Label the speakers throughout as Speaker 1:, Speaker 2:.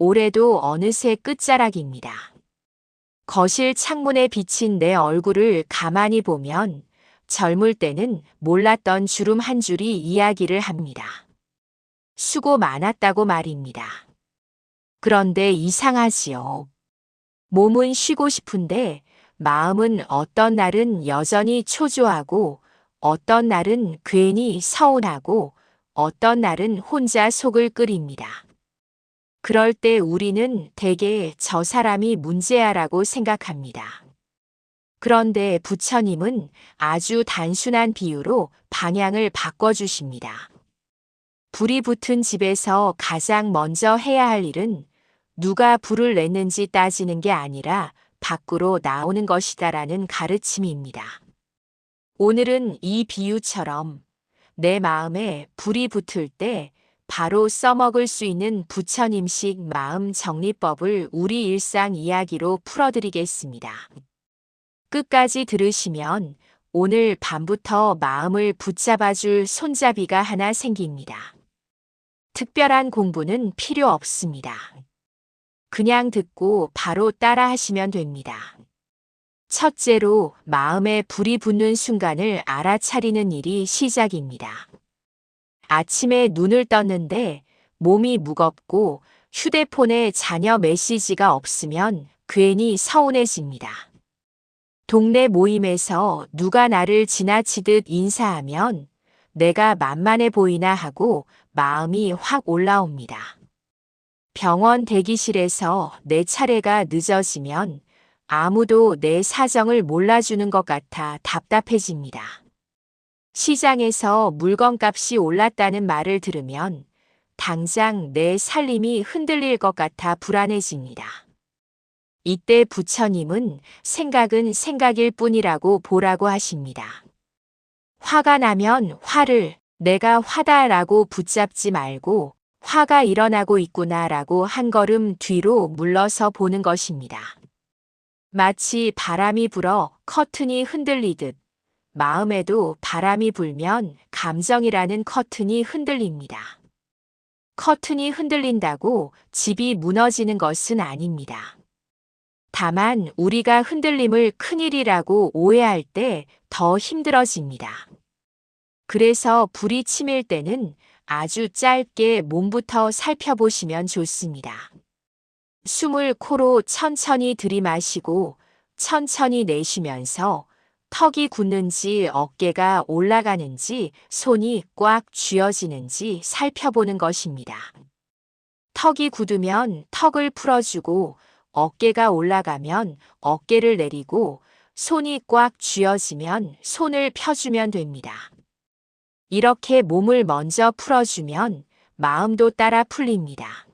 Speaker 1: 올해도 어느새 끝자락입니다. 거실 창문에 비친 내 얼굴을 가만히 보면 젊을 때는 몰랐던 주름 한 줄이 이야기를 합니다. 수고 많았다고 말입니다. 그런데 이상하지요. 몸은 쉬고 싶은데 마음은 어떤 날은 여전히 초조하고 어떤 날은 괜히 서운하고 어떤 날은 혼자 속을 끓입니다. 그럴 때 우리는 대개 저 사람이 문제야라고 생각합니다. 그런데 부처님은 아주 단순한 비유로 방향을 바꿔주십니다. 불이 붙은 집에서 가장 먼저 해야 할 일은 누가 불을 냈는지 따지는 게 아니라 밖으로 나오는 것이다라는 가르침입니다. 오늘은 이 비유처럼 내 마음에 불이 붙을 때 바로 써먹을 수 있는 부처님식 마음 정리법을 우리 일상 이야기로 풀어드리겠습니다. 끝까지 들으시면 오늘 밤부터 마음을 붙잡아줄 손잡이가 하나 생깁니다. 특별한 공부는 필요 없습니다. 그냥 듣고 바로 따라 하시면 됩니다. 첫째로 마음에 불이 붙는 순간을 알아차리는 일이 시작입니다. 아침에 눈을 떴는데 몸이 무겁고 휴대폰에 자녀 메시지가 없으면 괜히 서운해집니다. 동네 모임에서 누가 나를 지나치듯 인사하면 내가 만만해 보이나 하고 마음이 확 올라옵니다. 병원 대기실에서 내 차례가 늦어지면 아무도 내 사정을 몰라주는 것 같아 답답해집니다. 시장에서 물건값이 올랐다는 말을 들으면 당장 내 살림이 흔들릴 것 같아 불안해집니다. 이때 부처님은 생각은 생각일 뿐이라고 보라고 하십니다. 화가 나면 화를 내가 화다라고 붙잡지 말고 화가 일어나고 있구나라고 한 걸음 뒤로 물러서 보는 것입니다. 마치 바람이 불어 커튼이 흔들리듯 마음에도 바람이 불면 감정이라는 커튼이 흔들립니다. 커튼이 흔들린다고 집이 무너지는 것은 아닙니다. 다만 우리가 흔들림을 큰일이라고 오해할 때 더 힘들어집니다. 그래서 불이 치밀 때는 아주 짧게 몸부터 살펴보시면 좋습니다. 숨을 코로 천천히 들이마시고 천천히 내쉬면서 턱이 굳는지 어깨가 올라가는지 손이 꽉 쥐어지는지 살펴보는 것입니다. 턱이 굳으면 턱을 풀어주고 어깨가 올라가면 어깨를 내리고 손이 꽉 쥐어지면 손을 펴주면 됩니다. 이렇게 몸을 먼저 풀어주면 마음도 따라 풀립니다.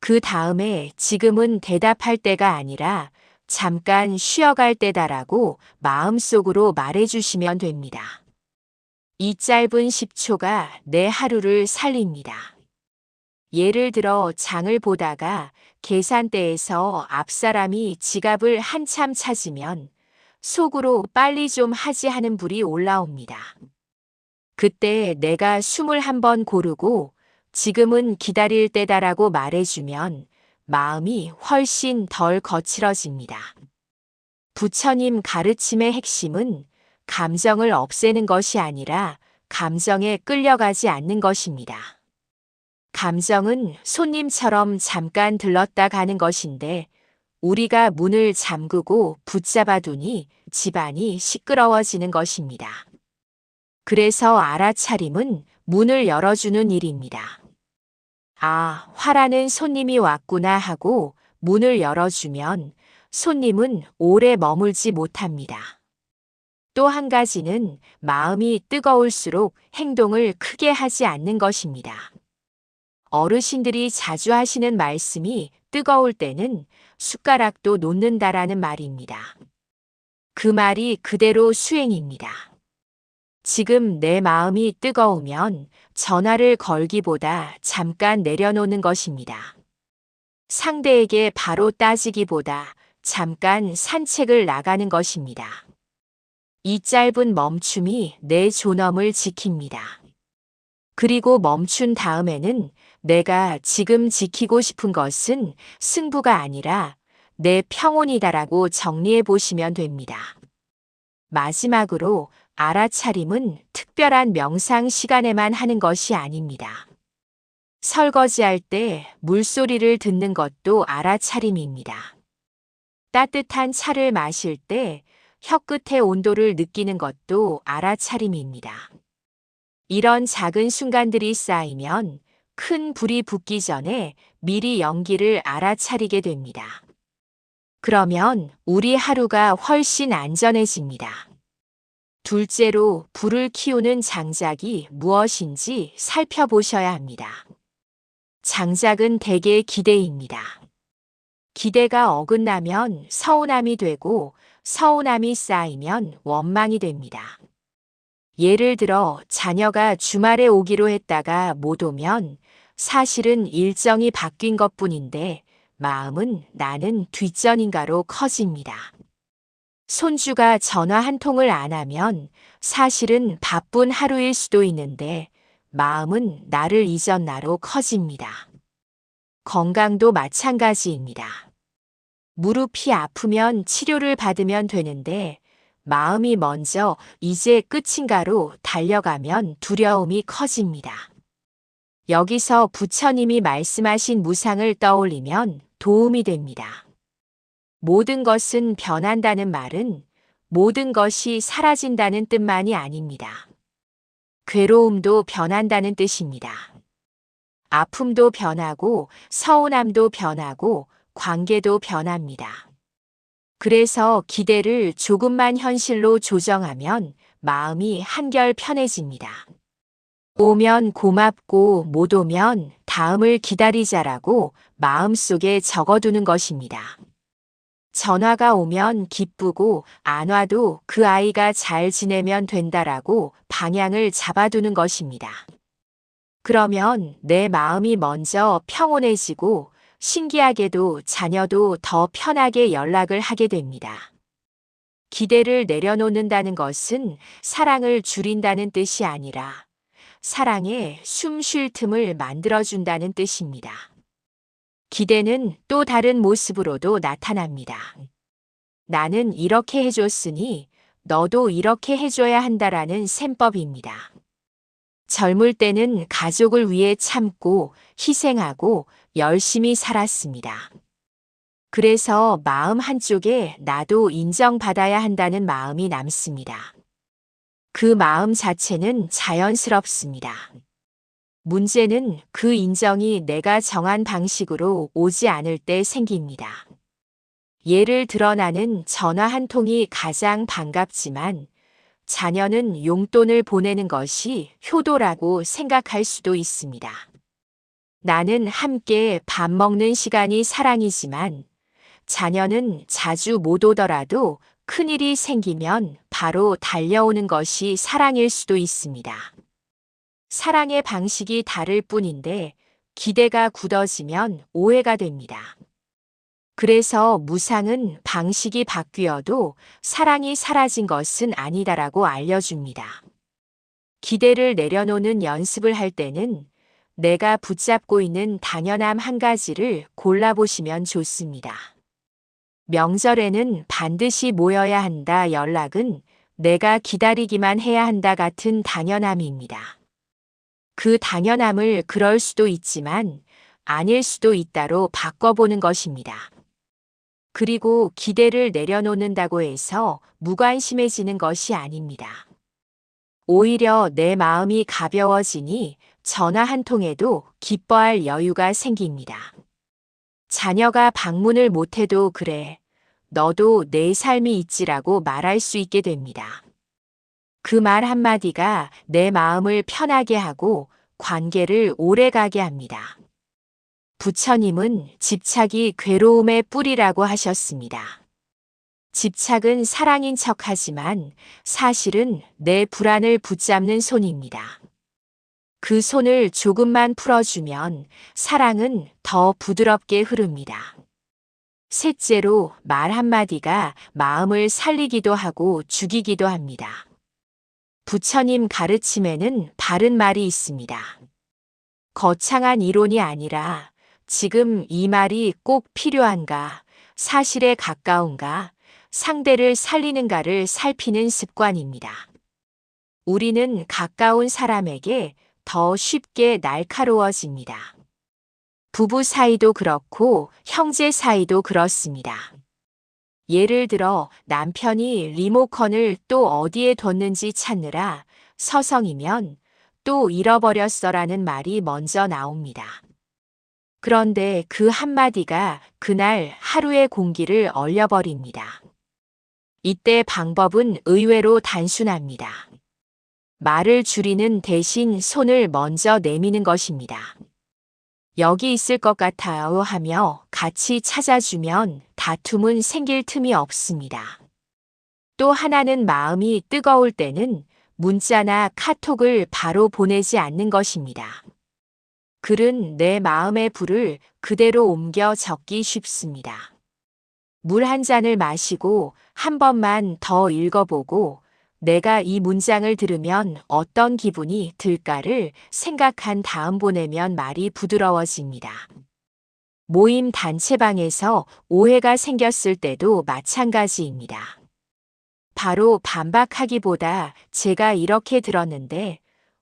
Speaker 1: 그 다음에 지금은 대답할 때가 아니라 잠깐 쉬어갈 때다라고 마음속으로 말해주시면 됩니다. 이 짧은 10초가 내 하루를 살립니다. 예를 들어 장을 보다가 계산대에서 앞사람이 지갑을 한참 찾으면 속으로 빨리 좀 하지 하는 불이 올라옵니다. 그때 내가 숨을 한번 고르고 지금은 기다릴 때다라고 말해주면 마음이 훨씬 덜 거칠어집니다. 부처님 가르침의 핵심은 감정을 없애는 것이 아니라 감정에 끌려가지 않는 것입니다. 감정은 손님처럼 잠깐 들렀다 가는 것인데 우리가 문을 잠그고 붙잡아 두니 집안이 시끄러워지는 것입니다. 그래서 알아차림은 문을 열어주는 일입니다. 아, 화라는 손님이 왔구나 하고 문을 열어주면 손님은 오래 머물지 못합니다. 또 한 가지는 마음이 뜨거울수록 행동을 크게 하지 않는 것입니다. 어르신들이 자주 하시는 말씀이 뜨거울 때는 숟가락도 놓는다라는 말입니다. 그 말이 그대로 수행입니다. 지금 내 마음이 뜨거우면 전화를 걸기보다 잠깐 내려놓는 것입니다. 상대에게 바로 따지기보다 잠깐 산책을 나가는 것입니다. 이 짧은 멈춤이 내 존엄을 지킵니다. 그리고 멈춘 다음에는 내가 지금 지키고 싶은 것은 승부가 아니라 내 평온이다라고 정리해 보시면 됩니다. 마지막으로 알아차림은 특별한 명상 시간에만 하는 것이 아닙니다. 설거지할 때 물소리를 듣는 것도 알아차림입니다. 따뜻한 차를 마실 때 혀끝의 온도를 느끼는 것도 알아차림입니다. 이런 작은 순간들이 쌓이면 큰 불이 붙기 전에 미리 연기를 알아차리게 됩니다. 그러면 우리 하루가 훨씬 안전해집니다. 둘째로 불을 키우는 장작이 무엇인지 살펴보셔야 합니다. 장작은 대개 기대입니다. 기대가 어긋나면 서운함이 되고 서운함이 쌓이면 원망이 됩니다. 예를 들어 자녀가 주말에 오기로 했다가 못 오면 사실은 일정이 바뀐 것 뿐인데 마음은 나는 뒷전인가로 커집니다. 손주가 전화 한 통을 안 하면 사실은 바쁜 하루일 수도 있는데 마음은 나를 잊었나로 커집니다. 건강도 마찬가지입니다. 무릎이 아프면 치료를 받으면 되는데 마음이 먼저 이제 끝인가로 달려가면 두려움이 커집니다. 여기서 부처님이 말씀하신 무상을 떠올리면 도움이 됩니다. 모든 것은 변한다는 말은 모든 것이 사라진다는 뜻만이 아닙니다. 괴로움도 변한다는 뜻입니다. 아픔도 변하고 서운함도 변하고 관계도 변합니다. 그래서 기대를 조금만 현실로 조정하면 마음이 한결 편해집니다. 오면 고맙고 못 오면 다음을 기다리자라고 마음속에 적어두는 것입니다. 전화가 오면 기쁘고 안 와도 그 아이가 잘 지내면 된다라고 방향을 잡아두는 것입니다. 그러면 내 마음이 먼저 평온해지고 신기하게도 자녀도 더 편하게 연락을 하게 됩니다. 기대를 내려놓는다는 것은 사랑을 줄인다는 뜻이 아니라 사랑에 숨 쉴 틈을 만들어준다는 뜻입니다. 기대는 또 다른 모습으로도 나타납니다. 나는 이렇게 해줬으니 너도 이렇게 해줘야 한다라는 셈법입니다. 젊을 때는 가족을 위해 참고 희생하고 열심히 살았습니다. 그래서 마음 한쪽에 나도 인정받아야 한다는 마음이 남습니다. 그 마음 자체는 자연스럽습니다. 문제는 그 인정이 내가 정한 방식으로 오지 않을 때 생깁니다. 예를 들어 나는 전화 한 통이 가장 반갑지만 자녀는 용돈을 보내는 것이 효도라고 생각할 수도 있습니다. 나는 함께 밥 먹는 시간이 사랑이지만 자녀는 자주 못 오더라도 큰일이 생기면 바로 달려오는 것이 사랑일 수도 있습니다. 사랑의 방식이 다를 뿐인데 기대가 굳어지면 오해가 됩니다. 그래서 무상은 방식이 바뀌어도 사랑이 사라진 것은 아니다라고 알려줍니다. 기대를 내려놓는 연습을 할 때는 내가 붙잡고 있는 당연함 한 가지를 골라보시면 좋습니다. 명절에는 반드시 모여야 한다 연락은 내가 기다리기만 해야 한다 같은 당연함입니다. 그 당연함을 그럴 수도 있지만 아닐 수도 있다로 바꿔보는 것입니다. 그리고 기대를 내려놓는다고 해서 무관심해지는 것이 아닙니다. 오히려 내 마음이 가벼워지니 전화 한 통에도 기뻐할 여유가 생깁니다. 자녀가 방문을 못해도 그래. 너도 내 삶이 있지라고 말할 수 있게 됩니다. 그 말 한마디가 내 마음을 편하게 하고 관계를 오래 가게 합니다. 부처님은 집착이 괴로움의 뿌리라고 하셨습니다. 집착은 사랑인 척 하지만 사실은 내 불안을 붙잡는 손입니다. 그 손을 조금만 풀어주면 사랑은 더 부드럽게 흐릅니다. 셋째로 말 한마디가 마음을 살리기도 하고 죽이기도 합니다. 부처님 가르침에는 바른 말이 있습니다. 거창한 이론이 아니라 지금 이 말이 꼭 필요한가, 사실에 가까운가, 상대를 살리는가를 살피는 습관입니다. 우리는 가까운 사람에게 더 쉽게 날카로워집니다. 부부 사이도 그렇고 형제 사이도 그렇습니다. 예를 들어 남편이 리모컨을 또 어디에 뒀는지 찾느라 서성이면 또 잃어버렸어라는 말이 먼저 나옵니다. 그런데 그 한마디가 그날 하루의 공기를 얼려버립니다. 이때 방법은 의외로 단순합니다. 말을 줄이는 대신 손을 먼저 내미는 것입니다. 여기 있을 것 같아요 하며 같이 찾아주면 다툼은 생길 틈이 없습니다. 또 하나는 마음이 뜨거울 때는 문자나 카톡을 바로 보내지 않는 것입니다. 글은 내 마음의 불을 그대로 옮겨 적기 쉽습니다. 물 한 잔을 마시고 한 번만 더 읽어보고 내가 이 문장을 들으면 어떤 기분이 들까를 생각한 다음 보내면 말이 부드러워집니다. 모임 단체방에서 오해가 생겼을 때도 마찬가지입니다. 바로 반박하기보다 제가 이렇게 들었는데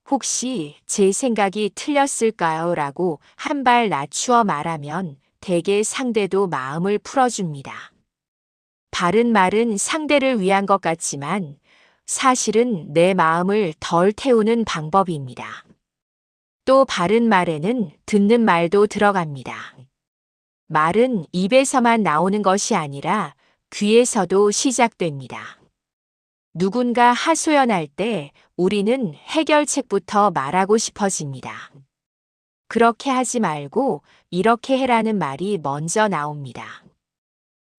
Speaker 1: 혹시 제 생각이 틀렸을까요? 라고 한 발 낮추어 말하면 대개 상대도 마음을 풀어줍니다. 바른 말은 상대를 위한 것 같지만 사실은 내 마음을 덜 태우는 방법입니다. 또 바른 말에는 듣는 말도 들어갑니다. 말은 입에서만 나오는 것이 아니라 귀에서도 시작됩니다. 누군가 하소연할 때 우리는 해결책부터 말하고 싶어집니다. 그렇게 하지 말고 이렇게 해라는 말이 먼저 나옵니다.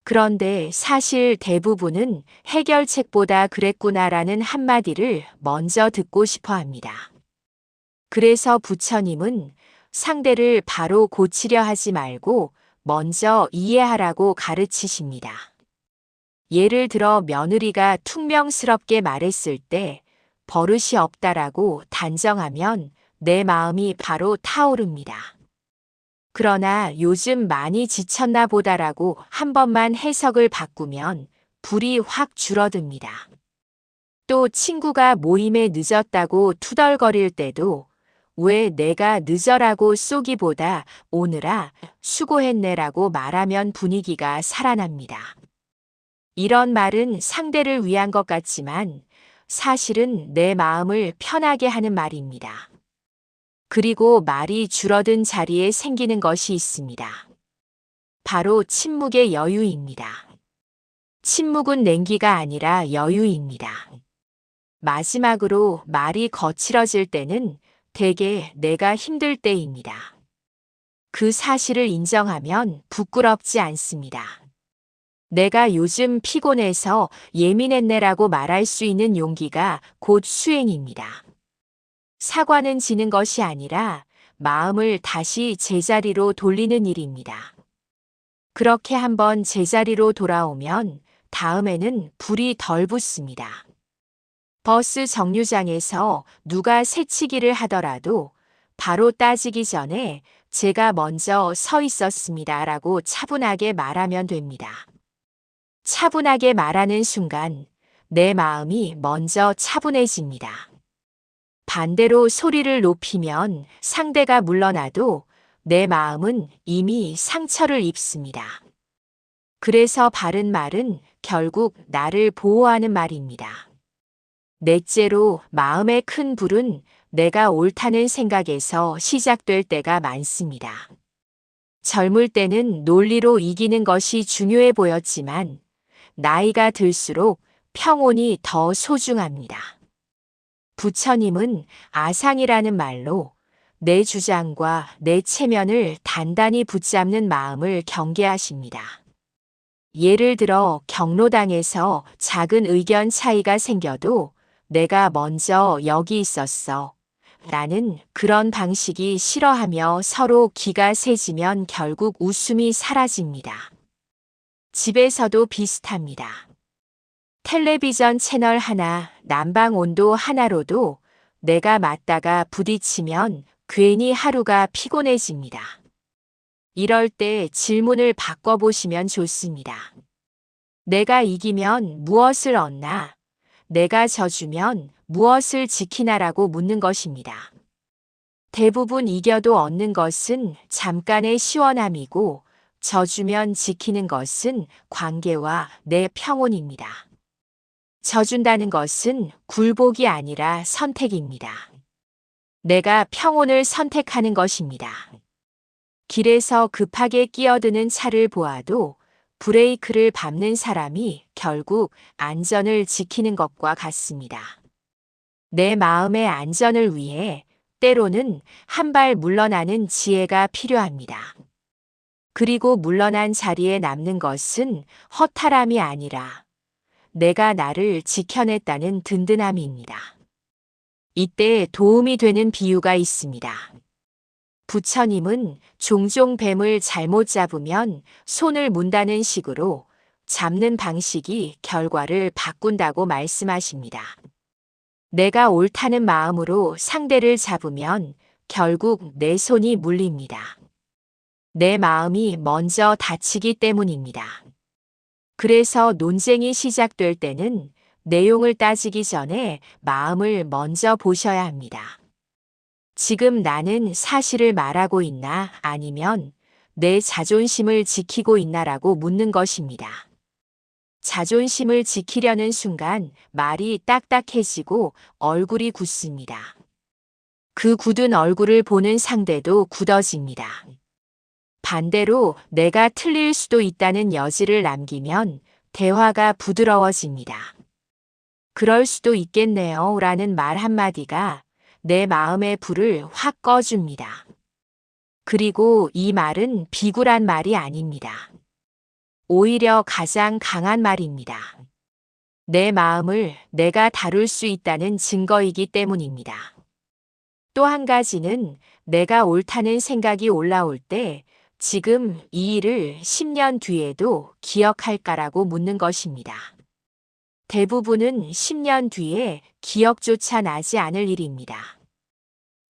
Speaker 1: 그런데 사실 대부분은 해결책보다 그랬구나라는 한마디를 먼저 듣고 싶어 합니다. 그래서 부처님은 상대를 바로 고치려 하지 말고 먼저 이해하라고 가르치십니다. 예를 들어 며느리가 퉁명스럽게 말했을 때 버릇이 없다라고 단정하면 내 마음이 바로 타오릅니다. 그러나 요즘 많이 지쳤나 보다라고 한 번만 해석을 바꾸면 불이 확 줄어듭니다. 또 친구가 모임에 늦었다고 투덜거릴 때도 왜 내가 늦어라고 쏘기보다 오느라 수고했네라고 말하면 분위기가 살아납니다. 이런 말은 상대를 위한 것 같지만 사실은 내 마음을 편하게 하는 말입니다. 그리고 말이 줄어든 자리에 생기는 것이 있습니다. 바로 침묵의 여유입니다. 침묵은 냉기가 아니라 여유입니다. 마지막으로 말이 거칠어질 때는 대개 내가 힘들 때입니다. 그 사실을 인정하면 부끄럽지 않습니다. 내가 요즘 피곤해서 예민했네라고 말할 수 있는 용기가 곧 수행입니다. 사과는 지는 것이 아니라 마음을 다시 제자리로 돌리는 일입니다. 그렇게 한번 제자리로 돌아오면 다음에는 불이 덜 붙습니다. 버스 정류장에서 누가 새치기를 하더라도 바로 따지기 전에 제가 먼저 서 있었습니다. 라고 차분하게 말하면 됩니다. 차분하게 말하는 순간 내 마음이 먼저 차분해집니다. 반대로 소리를 높이면 상대가 물러나도 내 마음은 이미 상처를 입습니다. 그래서 바른 말은 결국 나를 보호하는 말입니다. 넷째로 마음의 큰 불은 내가 옳다는 생각에서 시작될 때가 많습니다. 젊을 때는 논리로 이기는 것이 중요해 보였지만 나이가 들수록 평온이 더 소중합니다. 부처님은 아상이라는 말로 내 주장과 내 체면을 단단히 붙잡는 마음을 경계하십니다. 예를 들어 경로당에서 작은 의견 차이가 생겨도 내가 먼저 여기 있었어. 나는 그런 방식이 싫어하며 서로 기가 세지면 결국 웃음이 사라집니다. 집에서도 비슷합니다. 텔레비전 채널 하나, 난방 온도 하나로도 내가 맞다가 부딪히면 괜히 하루가 피곤해집니다. 이럴 때 질문을 바꿔보시면 좋습니다. 내가 이기면 무엇을 얻나? 내가 져주면 무엇을 지키나라고 묻는 것입니다. 대부분 이겨도 얻는 것은 잠깐의 시원함이고 져주면 지키는 것은 관계와 내 평온입니다. 져준다는 것은 굴복이 아니라 선택입니다. 내가 평온을 선택하는 것입니다. 길에서 급하게 끼어드는 차를 보아도 브레이크를 밟는 사람이 결국 안전을 지키는 것과 같습니다. 내 마음의 안전을 위해 때로는 한 발 물러나는 지혜가 필요합니다. 그리고 물러난 자리에 남는 것은 허탈함이 아니라 내가 나를 지켜냈다는 든든함입니다. 이때 도움이 되는 비유가 있습니다. 부처님은 종종 뱀을 잘못 잡으면 손을 문다는 식으로 잡는 방식이 결과를 바꾼다고 말씀하십니다. 내가 옳다는 마음으로 상대를 잡으면 결국 내 손이 물립니다. 내 마음이 먼저 다치기 때문입니다. 그래서 논쟁이 시작될 때는 내용을 따지기 전에 마음을 먼저 보셔야 합니다. 지금 나는 사실을 말하고 있나 아니면 내 자존심을 지키고 있나라고 묻는 것입니다. 자존심을 지키려는 순간 말이 딱딱해지고 얼굴이 굳습니다. 그 굳은 얼굴을 보는 상대도 굳어집니다. 반대로 내가 틀릴 수도 있다는 여지를 남기면 대화가 부드러워집니다. 그럴 수도 있겠네요 라는 말 한마디가 내 마음의 불을 확 꺼줍니다. 그리고 이 말은 비굴한 말이 아닙니다. 오히려 가장 강한 말입니다. 내 마음을 내가 다룰 수 있다는 증거이기 때문입니다. 또 한 가지는 내가 옳다는 생각이 올라올 때 지금 이 일을 10년 뒤에도 기억할까라고 묻는 것입니다. 대부분은 10년 뒤에 기억조차 나지 않을 일입니다.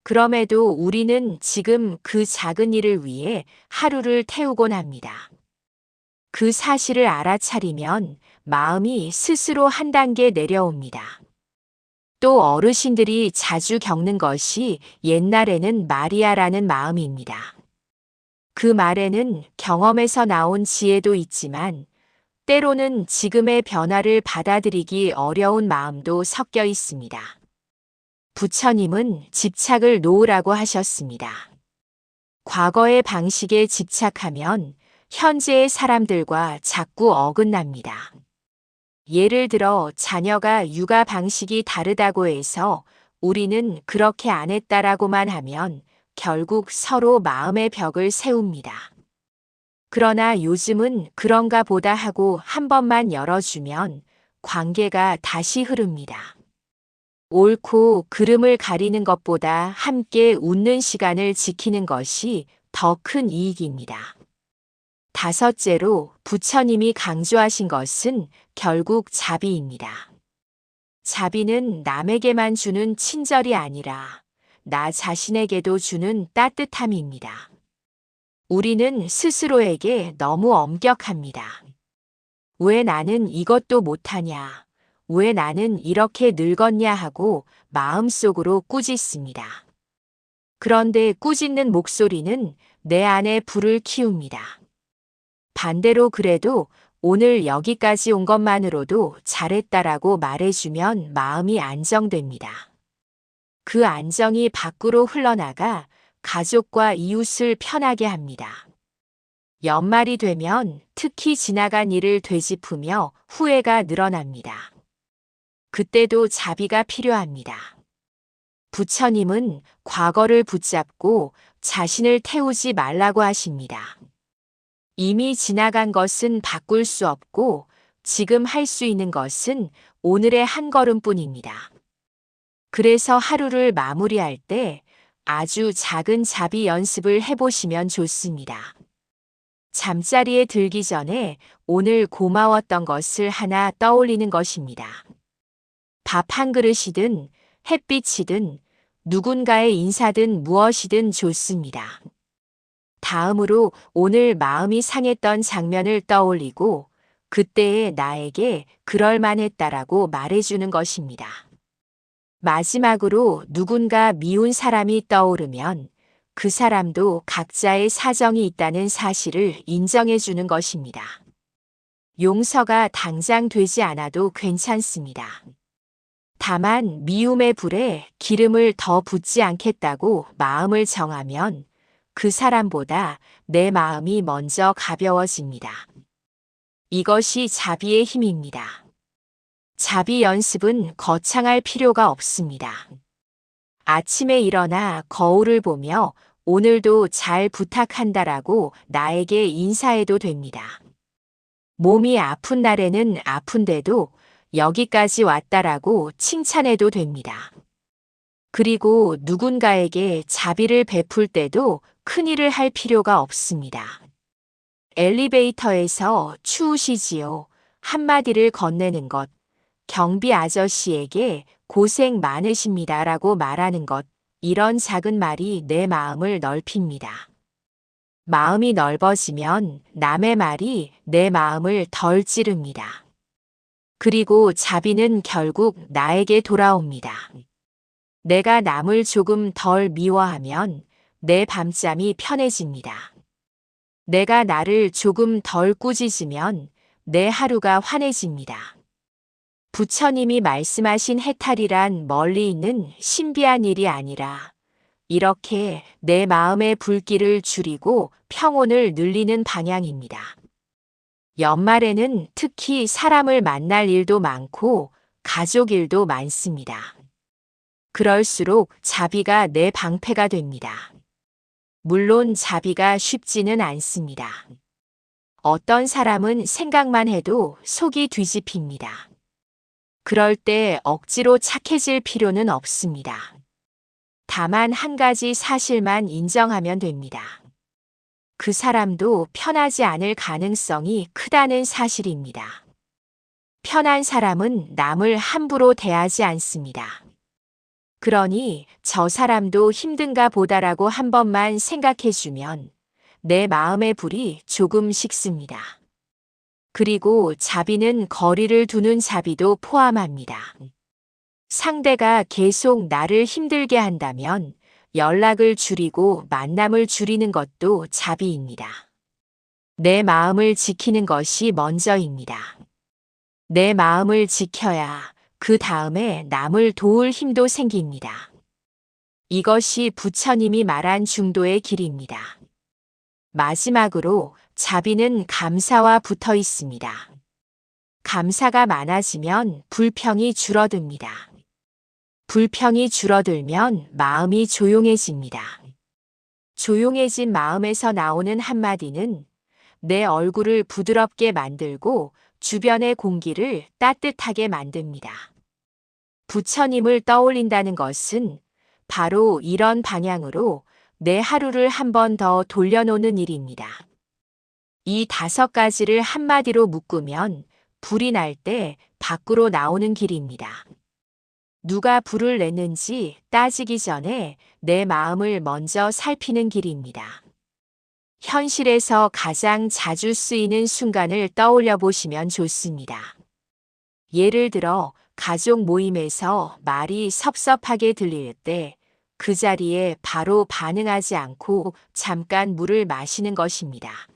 Speaker 1: 그럼에도 우리는 지금 그 작은 일을 위해 하루를 태우곤 합니다. 그 사실을 알아차리면 마음이 스스로 한 단계 내려옵니다. 또 어르신들이 자주 겪는 것이 옛날에는 마리아라는 마음입니다. 그 말에는 경험에서 나온 지혜도 있지만 때로는 지금의 변화를 받아들이기 어려운 마음도 섞여 있습니다. 부처님은 집착을 놓으라고 하셨습니다. 과거의 방식에 집착하면 현재의 사람들과 자꾸 어긋납니다. 예를 들어 자녀가 육아 방식이 다르다고 해서 우리는 그렇게 안 했다라고만 하면 결국 서로 마음의 벽을 세웁니다. 그러나 요즘은 그런가 보다 하고 한 번만 열어주면 관계가 다시 흐릅니다. 옳고 그름을 가리는 것보다 함께 웃는 시간을 지키는 것이 더 큰 이익입니다. 다섯째로 부처님이 강조하신 것은 결국 자비입니다. 자비는 남에게만 주는 친절이 아니라 나 자신에게도 주는 따뜻함입니다. 우리는 스스로에게 너무 엄격합니다. 왜 나는 이것도 못하냐? 왜 나는 이렇게 늙었냐 하고 마음속으로 꾸짖습니다. 그런데 꾸짖는 목소리는 내 안에 불을 키웁니다. 반대로 그래도 오늘 여기까지 온 것만으로도 잘했다라고 말해주면 마음이 안정됩니다. 그 안정이 밖으로 흘러나가 가족과 이웃을 편하게 합니다. 연말이 되면 특히 지나간 일을 되짚으며 후회가 늘어납니다. 그때도 자비가 필요합니다. 부처님은 과거를 붙잡고 자신을 태우지 말라고 하십니다. 이미 지나간 것은 바꿀 수 없고 지금 할 수 있는 것은 오늘의 한 걸음뿐입니다. 그래서 하루를 마무리할 때 아주 작은 자비 연습을 해보시면 좋습니다. 잠자리에 들기 전에 오늘 고마웠던 것을 하나 떠올리는 것입니다. 밥 한 그릇이든 햇빛이든 누군가의 인사든 무엇이든 좋습니다. 다음으로 오늘 마음이 상했던 장면을 떠올리고 그때의 나에게 그럴만했다라고 말해주는 것입니다. 마지막으로 누군가 미운 사람이 떠오르면 그 사람도 각자의 사정이 있다는 사실을 인정해 주는 것입니다. 용서가 당장 되지 않아도 괜찮습니다. 다만 미움의 불에 기름을 더 붓지 않겠다고 마음을 정하면 그 사람보다 내 마음이 먼저 가벼워집니다. 이것이 자비의 힘입니다. 자비 연습은 거창할 필요가 없습니다. 아침에 일어나 거울을 보며 오늘도 잘 부탁한다라고 나에게 인사해도 됩니다. 몸이 아픈 날에는 아픈데도 여기까지 왔다라고 칭찬해도 됩니다. 그리고 누군가에게 자비를 베풀 때도 큰일을 할 필요가 없습니다. 엘리베이터에서 추우시지요. 한마디를 건네는 것. 경비 아저씨에게 고생 많으십니다. 라고 말하는 것. 이런 작은 말이 내 마음을 넓힙니다. 마음이 넓어지면 남의 말이 내 마음을 덜 찌릅니다. 그리고 자비는 결국 나에게 돌아옵니다. 내가 남을 조금 덜 미워하면 내 밤잠이 편해집니다. 내가 나를 조금 덜 꾸짖으면 내 하루가 환해집니다. 부처님이 말씀하신 해탈이란 멀리 있는 신비한 일이 아니라 이렇게 내 마음의 불길을 줄이고 평온을 늘리는 방향입니다. 연말에는 특히 사람을 만날 일도 많고 가족 일도 많습니다. 그럴수록 자비가 내 방패가 됩니다. 물론 자비가 쉽지는 않습니다. 어떤 사람은 생각만 해도 속이 뒤집힙니다. 그럴 때 억지로 착해질 필요는 없습니다. 다만 한 가지 사실만 인정하면 됩니다. 그 사람도 편하지 않을 가능성이 크다는 사실입니다. 편한 사람은 남을 함부로 대하지 않습니다. 그러니 저 사람도 힘든가 보다라고 한 번만 생각해 주면 내 마음의 불이 조금 식습니다. 그리고 자비는 거리를 두는 자비도 포함합니다. 상대가 계속 나를 힘들게 한다면 연락을 줄이고 만남을 줄이는 것도 자비입니다. 내 마음을 지키는 것이 먼저입니다. 내 마음을 지켜야 그 다음에 남을 도울 힘도 생깁니다. 이것이 부처님이 말한 중도의 길입니다. 마지막으로 자비는 감사와 붙어 있습니다. 감사가 많아지면 불평이 줄어듭니다. 불평이 줄어들면 마음이 조용해집니다. 조용해진 마음에서 나오는 한마디는 내 얼굴을 부드럽게 만들고 주변의 공기를 따뜻하게 만듭니다. 부처님을 떠올린다는 것은 바로 이런 방향으로 내 하루를 한 번 더 돌려놓는 일입니다. 이 다섯 가지를 한마디로 묶으면 불이 날 때 밖으로 나오는 길입니다. 누가 불을 냈는지 따지기 전에 내 마음을 먼저 살피는 길입니다. 현실에서 가장 자주 쓰이는 순간을 떠올려 보시면 좋습니다. 예를 들어 가족 모임에서 말이 섭섭하게 들릴 때 그 자리에 바로 반응하지 않고 잠깐 물을 마시는 것입니다.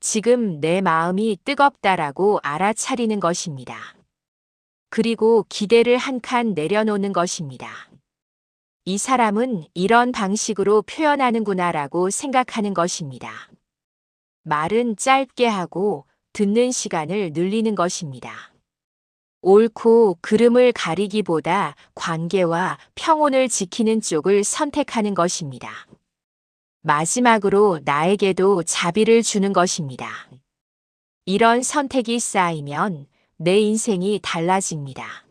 Speaker 1: 지금 내 마음이 뜨겁다라고 알아차리는 것입니다. 그리고 기대를 한 칸 내려놓는 것입니다. 이 사람은 이런 방식으로 표현하는구나라고 생각하는 것입니다. 말은 짧게 하고 듣는 시간을 늘리는 것입니다. 옳고 그름을 가리기보다 관계와 평온을 지키는 쪽을 선택하는 것입니다. 마지막으로 나에게도 자비를 주는 것입니다. 이런 선택이 쌓이면 내 인생이 달라집니다.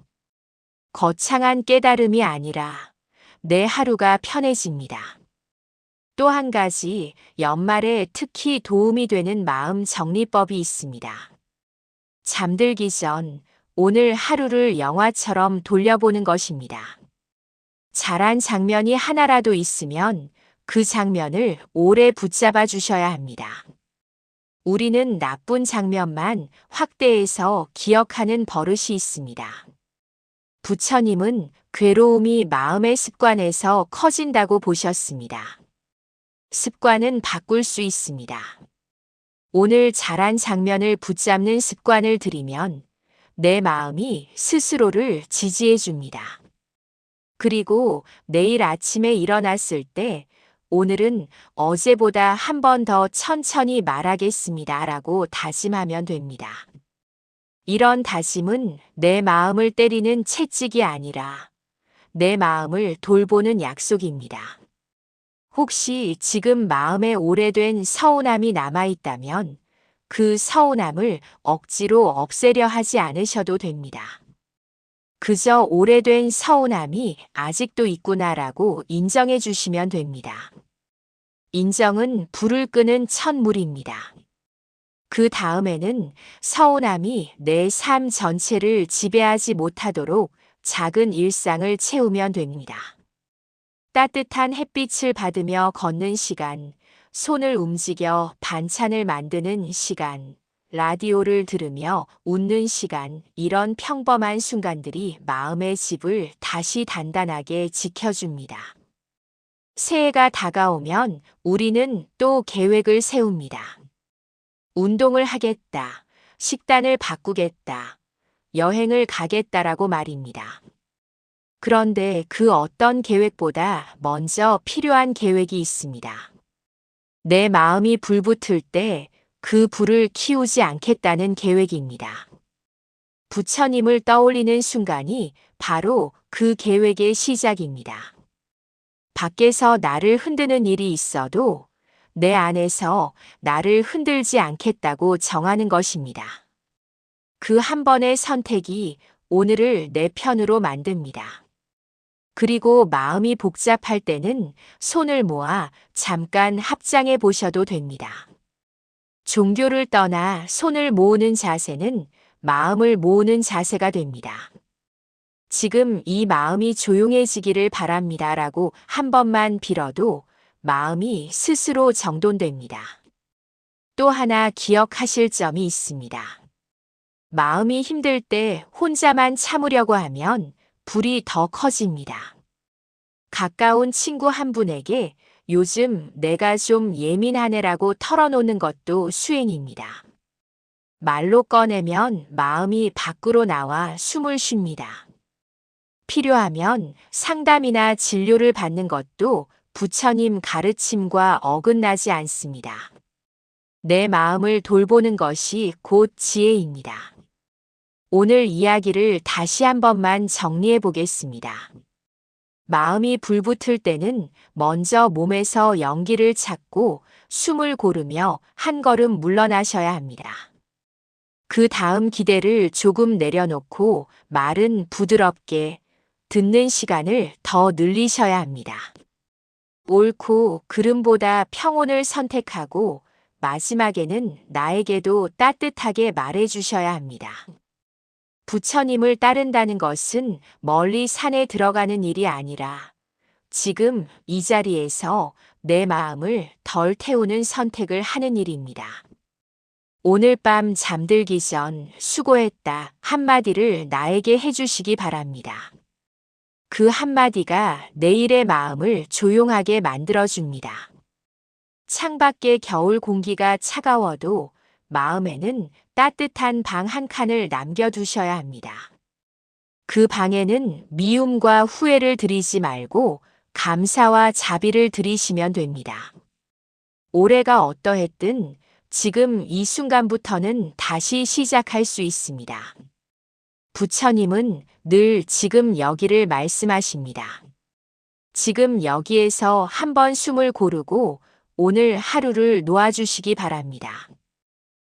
Speaker 1: 거창한 깨달음이 아니라 내 하루가 편해집니다. 또 한 가지 연말에 특히 도움이 되는 마음 정리법이 있습니다. 잠들기 전 오늘 하루를 영화처럼 돌려보는 것입니다. 잘한 장면이 하나라도 있으면 그 장면을 오래 붙잡아 주셔야 합니다. 우리는 나쁜 장면만 확대해서 기억하는 버릇이 있습니다. 부처님은 괴로움이 마음의 습관에서 커진다고 보셨습니다. 습관은 바꿀 수 있습니다. 오늘 잘한 장면을 붙잡는 습관을 들이면 내 마음이 스스로를 지지해 줍니다. 그리고 내일 아침에 일어났을 때 오늘은 어제보다 한 번 더 천천히 말하겠습니다. 라고 다짐하면 됩니다. 이런 다짐은 내 마음을 때리는 채찍이 아니라 내 마음을 돌보는 약속입니다. 혹시 지금 마음에 오래된 서운함이 남아있다면 그 서운함을 억지로 없애려 하지 않으셔도 됩니다. 그저 오래된 서운함이 아직도 있구나라고 인정해 주시면 됩니다. 인정은 불을 끄는 첫물입니다. 그 다음에는 서운함이 내 삶 전체를 지배하지 못하도록 작은 일상을 채우면 됩니다. 따뜻한 햇빛을 받으며 걷는 시간, 손을 움직여 반찬을 만드는 시간, 라디오를 들으며 웃는 시간, 이런 평범한 순간들이 마음의 집을 다시 단단하게 지켜줍니다. 새해가 다가오면 우리는 또 계획을 세웁니다. 운동을 하겠다, 식단을 바꾸겠다, 여행을 가겠다라고 말입니다. 그런데 그 어떤 계획보다 먼저 필요한 계획이 있습니다. 내 마음이 불붙을 때 그 불을 키우지 않겠다는 계획입니다. 부처님을 떠올리는 순간이 바로 그 계획의 시작입니다. 밖에서 나를 흔드는 일이 있어도 내 안에서 나를 흔들지 않겠다고 정하는 것입니다. 그 한 번의 선택이 오늘을 내 편으로 만듭니다. 그리고 마음이 복잡할 때는 손을 모아 잠깐 합장해 보셔도 됩니다. 종교를 떠나 손을 모으는 자세는 마음을 모으는 자세가 됩니다. 지금 이 마음이 조용해지기를 바랍니다. 라고 한 번만 빌어도 마음이 스스로 정돈됩니다. 또 하나 기억하실 점이 있습니다. 마음이 힘들 때 혼자만 참으려고 하면 불이 더 커집니다. 가까운 친구 한 분에게 요즘 내가 좀 예민하네라고 털어놓는 것도 수행입니다. 말로 꺼내면 마음이 밖으로 나와 숨을 쉽니다. 필요하면 상담이나 진료를 받는 것도 부처님 가르침과 어긋나지 않습니다. 내 마음을 돌보는 것이 곧 지혜입니다. 오늘 이야기를 다시 한 번만 정리해 보겠습니다. 마음이 불붙을 때는 먼저 몸에서 연기를 찾고 숨을 고르며 한 걸음 물러나셔야 합니다. 그 다음 기대를 조금 내려놓고 말은 부드럽게 듣는 시간을 더 늘리셔야 합니다. 옳고 그름보다 평온을 선택하고 마지막에는 나에게도 따뜻하게 말해 주셔야 합니다. 부처님을 따른다는 것은 멀리 산에 들어가는 일이 아니라 지금 이 자리에서 내 마음을 덜 태우는 선택을 하는 일입니다. 오늘 밤 잠들기 전 수고했다 한마디를 나에게 해주시기 바랍니다. 그 한마디가 내일의 마음을 조용하게 만들어줍니다. 창밖의 겨울 공기가 차가워도 마음에는 따뜻한 방 한 칸을 남겨두셔야 합니다. 그 방에는 미움과 후회를 들이지 말고 감사와 자비를 들이시면 됩니다. 올해가 어떠했든 지금 이 순간부터는 다시 시작할 수 있습니다. 부처님은 늘 지금 여기를 말씀하십니다. 지금 여기에서 한번 숨을 고르고 오늘 하루를 놓아주시기 바랍니다.